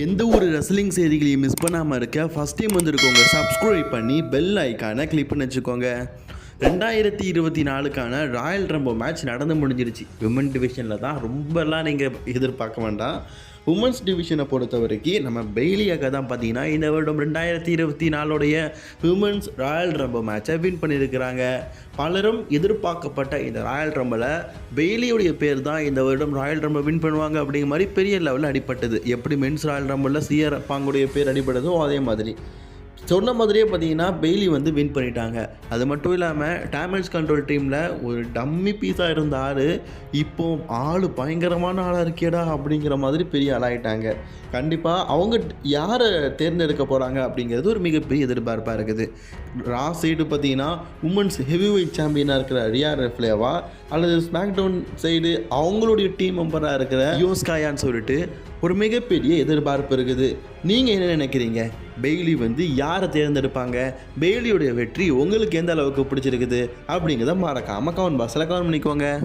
எந்த ஒரு ரெஸ்லிங் செய்திகளையும் மிஸ் பண்ணாமல் இருக்க ஃபஸ்ட் டைம் வந்துருக்கோங்க சப்ஸ்கிரைப் பண்ணி பெல் ஐக்கானை கிளிக் பண்ணி வச்சுக்கோங்க. ரெண்டாயிரத்தி இருபத்தி நாலுக்கான ராயல் ரம்போ மேட்ச் நடந்து முடிஞ்சிருச்சு. விமன் டிவிஷனில் தான் ரொம்பலாம் நீங்கள் எதிர்பார்க்க வேண்டாம். உமன்ஸ் டிவிஷனை பொறுத்த வரைக்கும் நம்ம பெய்லியாக தான் பார்த்தீங்கன்னா இந்த வருடம் ரெண்டாயிரத்தி இருபத்தி நாலுடைய விமன்ஸ் ராயல் ரம்போ மேட்சை வின் பண்ணியிருக்கிறாங்க. பலரும் எதிர்பார்க்கப்பட்ட இந்த ராயல் ரம்பில் பெய்லியுடைய பேர் தான் இந்த வருடம் ராயல் ரம்பை வின் பண்ணுவாங்க அப்படிங்கிற மாதிரி பெரிய லெவலில் அடிப்பட்டது எப்படி மென்ஸ் ராயல் ரம்பில் சிஆர் பாங்குடைய பேர் அடிப்பட்டதோ அதே மாதிரி. சொன்ன மாதிரியே பார்த்தீங்கன்னா பெய்லி வந்து வின் பண்ணிட்டாங்க. அது மட்டும் இல்லாமல் டேமேஜ் கண்ட்ரோல் டீமில் ஒரு டம்மி பீஸாக இருந்த ஆள் இப்போ ஆள் பயங்கரமான ஆளாக இருக்கேடா அப்படிங்கிற மாதிரி பெரிய ஆளாயிட்டாங்க கண்டிப்பாக அவங்க யாரை தேர்ந்தெடுக்க போகிறாங்க அப்படிங்கிறது ஒரு மிகப்பெரிய எதிர்பார்ப்பாக இருக்குது. ரா சைடு பார்த்தீங்கன்னா உமன்ஸ் ஹெவி வெயிட் சாம்பியனாக இருக்கிற ரியா ரெஃப்லேவா அல்லது ஸ்மாக் டவுன் சைடு அவங்களுடைய டீம் மெம்பராக இருக்கிற யோஸ்காயான்னு சொல்லிட்டு ஒரு மிகப்பெரிய எதிர்பார்ப்பு இருக்குது. நீங்கள் என்ன நினைக்கிறீங்க? பெய்லி வந்து யாரை தேர்ந்தெடுப்பாங்க? பெய்லியுடைய வெற்றி உங்களுக்கு எந்த அளவுக்கு பிடிச்சிருக்குது? அப்படிங்கிறத மறக்காமல் கமெண்ட் பாக்ஸில் கமெண்ட் பண்ணிக்கோங்க.